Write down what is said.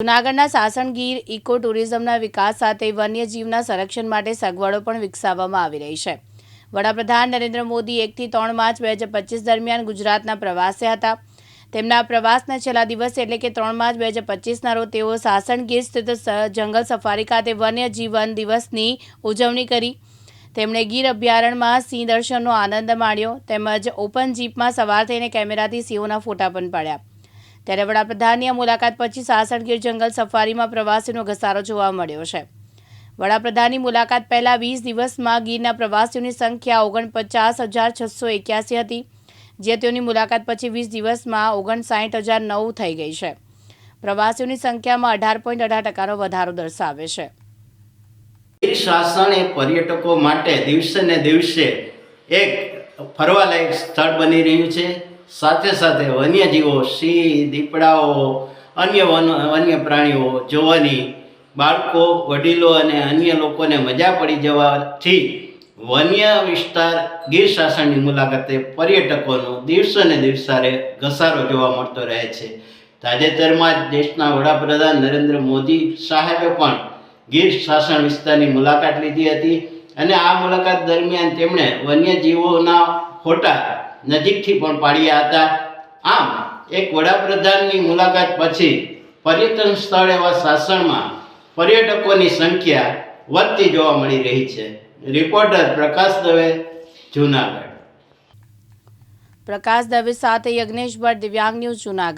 જૂનાગઢના સાસણગીર ઇકો ટુરિઝમના વિકાસ સાથે વન્યજીવના સંરક્ષણ માટે સગવડો પણ વિકસાવવામાં આવી રહી છે. વડાપ્રધાન નરેન્દ્ર મોદી એકથી ત્રણ માર્ચ બે હજાર પચીસ દરમિયાન ગુજરાતના પ્રવાસે હતા. તેમના પ્રવાસના છેલ્લા દિવસ એટલે કે ત્રણ માર્ચ બે હજાર પચીસના રોજ તેઓ સાસણગીર સ્થિત જંગલ સફારી ખાતે વન્યજીવન દિવસની ઉજવણી કરી. તેમણે ગીર અભયારણ્યમાં સિંહ દર્શનનો આનંદ માણ્યો. તેમજ ઓપન જીપમાં સવાર થઈને કેમેરાથી સિંહોના ફોટા પણ પાડ્યા. ત્યારે વડાપ્રધાનની આ મુલાકાત પછી સાસણગીર જંગલ સફારીમાં પ્રવાસીનો ઘસારો જોવા મળ્યો છે. વડાપ્રધાનની મુલાકાત પહેલા વીસ દિવસમાં ગીરના પ્રવાસીઓની સંખ્યા ઓગણપચાસ હજાર છસો એક્યાસી હતી, જે તેઓની મુલાકાત પછી વીસ દિવસમાં ઓગણસાઠ હજાર નવ થઈ ગઈ છે. પ્રવાસીઓની સંખ્યામાં અઢાર પોઈન્ટ અઢાર ટકાનો વધારો દર્શાવે છે. ગીર એ પર્યટકો માટે દિવસે ને દિવસે એક ફરવાલાયક સ્થળ બની રહ્યું છે. સાથે સાથે વન્યજીવો, સિંહ, દીપડાઓ, અન્ય વન, વન્ય પ્રાણીઓ, જોવાની બાળકો, વડીલો અને અન્ય લોકોને મજા પડી જવાથી વન્ય વિસ્તાર ગીર શાસનની મુલાકાતે પર્યટકોનો દિવસે ને દિવસે ઘસારો જોવા મળતો રહે છે. તાજેતરમાં જ દેશના વડાપ્રધાન નરેન્દ્ર મોદી સાહેબે પણ ગીર શાસન વિસ્તારની મુલાકાત લીધી હતી અને આ મુલાકાત દરમિયાન તેમણે વન્યજીવોના ફોટા નજીકથી પણ પાડ્યા હતા. આમ, એક વડાપ્રધાનની મુલાકાત પછી પર્યટન સ્થળ એવા શાસનમાં પર્યટકોની સંખ્યા વધતી જોવા મળી રહી છે. રિપોર્ટર પ્રકાશ દવે, જૂનાગઢ. પ્રકાશ દવે સાથે યજ્ઞેશ ભટ્ટ દિવ્યાંગ ન્યૂઝ જૂનાગઢ.